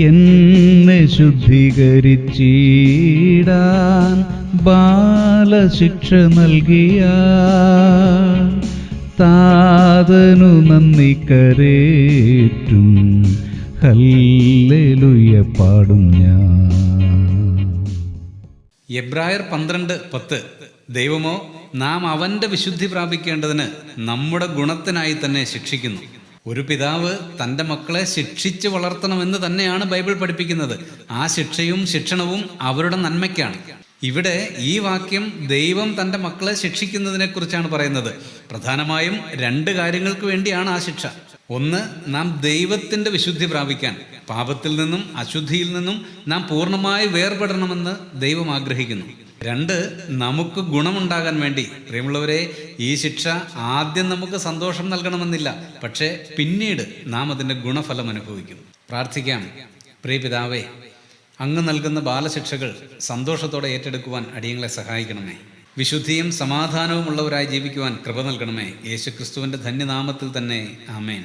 എന്നെ ശുദ്ധീകരിച്ചിടാൻ ബാലശിക്ഷ നൽകിയ താതനു നന്ദി കരേറ്റും. പാടും ഞാൻ. എബ്രായർ പന്ത്രണ്ട് പത്ത്. ദൈവമോ നാം അവന്റെ വിശുദ്ധി പ്രാപിക്കേണ്ടതിന് നമ്മുടെ ഗുണത്തിനായി തന്നെ ശിക്ഷിക്കുന്നു. ഒരു പിതാവ് തന്റെ മക്കളെ ശിക്ഷിച്ച് വളർത്തണമെന്ന് തന്നെയാണ് ബൈബിൾ പഠിപ്പിക്കുന്നത്. ആ ശിക്ഷയും ശിക്ഷണവും അവരുടെ നന്മയ്ക്കാണ്. ഇവിടെ ഈ വാക്യം ദൈവം തന്റെ മക്കളെ ശിക്ഷിക്കുന്നതിനെ കുറിച്ചാണ് പറയുന്നത്. പ്രധാനമായും രണ്ട് കാര്യങ്ങൾക്ക് വേണ്ടിയാണ് ആ ശിക്ഷ. ഒന്ന് നാം ദൈവത്തിന്റെ വിശുദ്ധി പ്രാപിക്കാൻ. പാപത്തിൽ നിന്നും അശുദ്ധിയിൽ നിന്നും നാം പൂർണമായി വേർപെടണമെന്ന് ദൈവം ആഗ്രഹിക്കുന്നു. രണ്ട് നമുക്ക് ഗുണമുണ്ടാകാൻ വേണ്ടി. പ്രിയമുള്ളവരെ ഈ ശിക്ഷ ആദ്യം നമുക്ക് സന്തോഷം നൽകണമെന്നില്ല. പക്ഷേ പിന്നീട് നാം അതിന്റെ ഗുണഫലം അനുഭവിക്കും. പ്രാർത്ഥിക്കാം. പ്രിയ പിതാവേ അങ്ങ് നൽകുന്ന ബാലശിക്ഷകൾ സന്തോഷത്തോടെ ഏറ്റെടുക്കുവാൻ അടിയങ്ങളെ സഹായിക്കണമേ. വിശുദ്ധിയും സമാധാനവുമുള്ളവരായി ജീവിക്കുവാൻ കൃപ നൽകണമേ. യേശുക്രിസ്തുവിന്റെ ധന്യനാമത്തിൽ തന്നെ. ആമേൻ.